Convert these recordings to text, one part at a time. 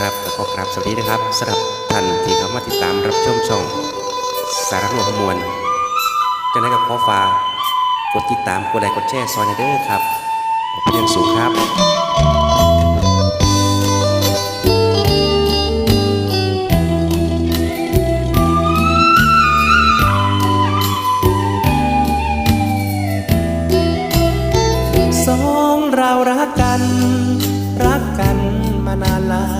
ครับแล้วก็ครับสวัสดีนะครับสำหรับท่านที่เข้ามาติดตามรับชมช่อง สารหัวขมวลจะได้กับขอฟ้ากดติดตามกดไลค์กดแชร์ซอยเดอร์ครับขอบคุณอย่างสูงครับสองเรารักกัน รักกันมานานหลาย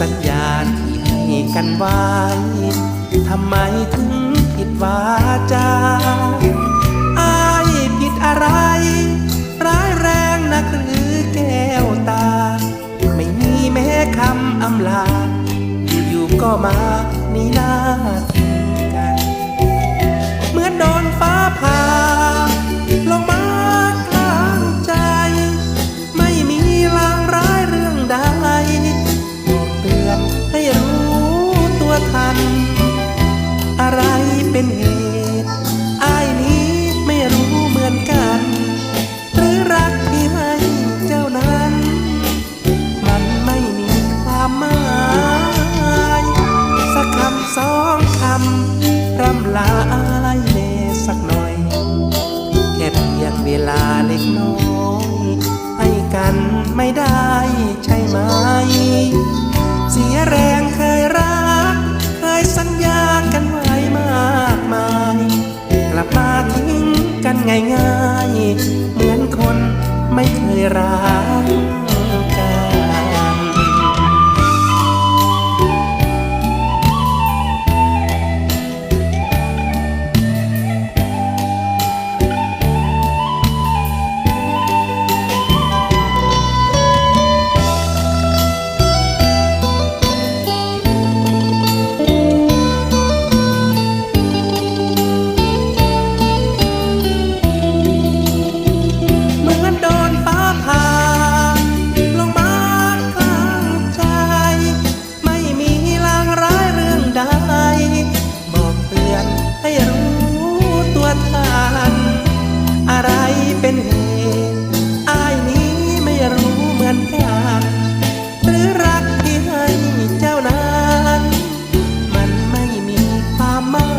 สัญญาที่ให้กันไว้ ทำไมถึงผิดวาจาอายผิดอะไร ร้ายแรงนักหรือแก้วตา ไม่มีแม้คำอำลา อยู่ๆก็มานี่นาทิ้งกัน เหมือนโดนฟ้าผ่า็กน้อย ให้กันไม่ได้ใช่ไหม เสียแรงเคยรัก เคยสัญญากันไว้มากมาย กลับมาทิ้งกันง่ายๆ เหมือนคนไม่เคยรัก เหตุอายนี้ไม่รู้เหมือนกันหรือรักที่ให้เจ้านั้นมันไม่มีความหมา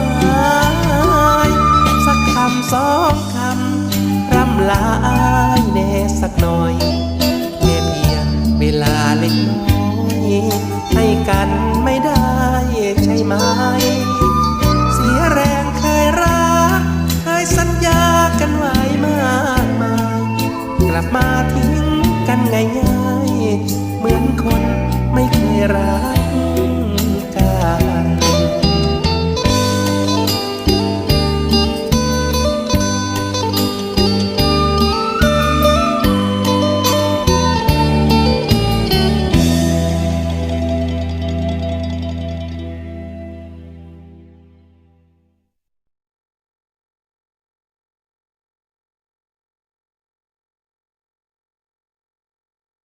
ยสักคำสองคำร่ำลาอายแน่สักหน่อยแค่เพียงเวลาเล็กน้อยให้กัน กลั